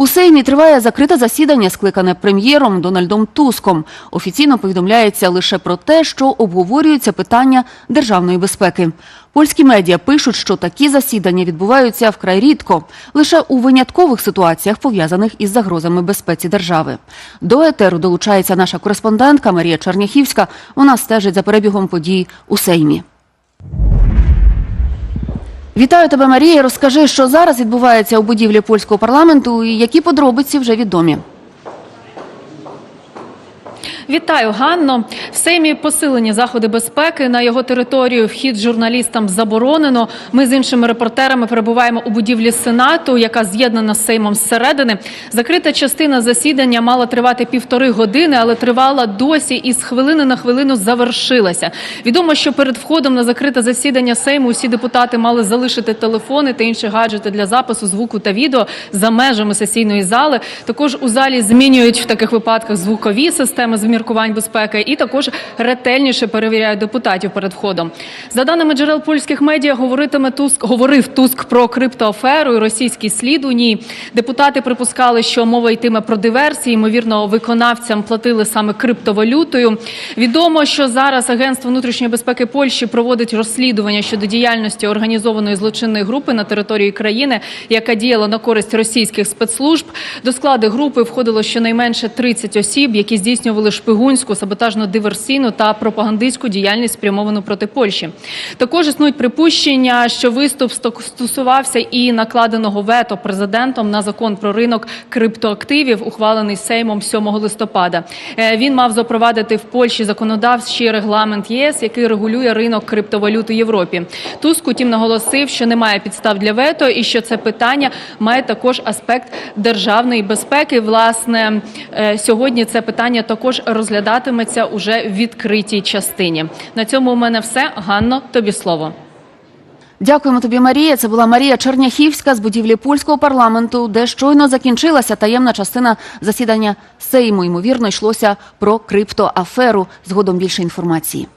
У Сеймі триває закрите засідання, скликане прем'єром Дональдом Туском. Офіційно повідомляється лише про те, що обговорюються питання державної безпеки. Польські медіа пишуть, що такі засідання відбуваються вкрай рідко, лише у виняткових ситуаціях, пов'язаних із загрозами безпеці держави. До етеру долучається наша кореспондентка Марія Черняхівська. Вона стежить за перебігом подій у Сеймі. Вітаю тебе, Марія. Розкажи, що зараз відбувається у будівлі польського парламенту і які подробиці вже відомі. Вітаю, Ганно. В Сеймі посилені заходи безпеки. На його територію вхід журналістам заборонено. Ми з іншими репортерами перебуваємо у будівлі Сенату, яка з'єднана з Сеймом зсередини. Закрита частина засідання мала тривати півтори години, але тривала досі і з хвилини на хвилину завершилася. Відомо, що перед входом на закрите засідання Сейму усі депутати мали залишити телефони та інші гаджети для запису звуку та відео за межами сесійної зали. Також у залі змінюють в таких випадках звукові системи з вміркувань безпеки і також ретельніше перевіряють депутатів перед входом. За даними джерел польських медіа, говоритиме Туск, говорив Туск про криптоаферу і російський слід у ній. Депутати припускали, що мова йтиме про диверсії. Ймовірно, виконавцям платили саме криптовалютою. Відомо, що зараз Агентство внутрішньої безпеки Польщі проводить розслідування щодо діяльності організованої злочинної групи на території країни, яка діяла на користь російських спецслужб. До складу групи входило щонайменше 30 осіб, які здійснювали шпигунську, саботажно-диверсійну та пропагандистську діяльність спрямовану проти Польщі. Також існують припущення, що виступ стосувався і накладеного вето президентом на закон про ринок криптоактивів, ухвалений Сеймом 7 листопада. Е, Він мав запровадити в Польщі законодавчий регламент ЄС, який регулює ринок криптовалют у Європі. Туск, утім, наголосив, що немає підстав для вето і що це питання має також аспект державної безпеки. Власне, е, сьогодні це питання також розглядатиметься уже в відкритій частині. На цьому у мене все. Ганно, тобі слово. Дякуємо тобі, Марія. Це була Марія Черняхівська з будівлі польського парламенту, де щойно закінчилася таємна частина засідання Сейму. Ймовірно, йшлося про криптоаферу. Згодом більше інформації.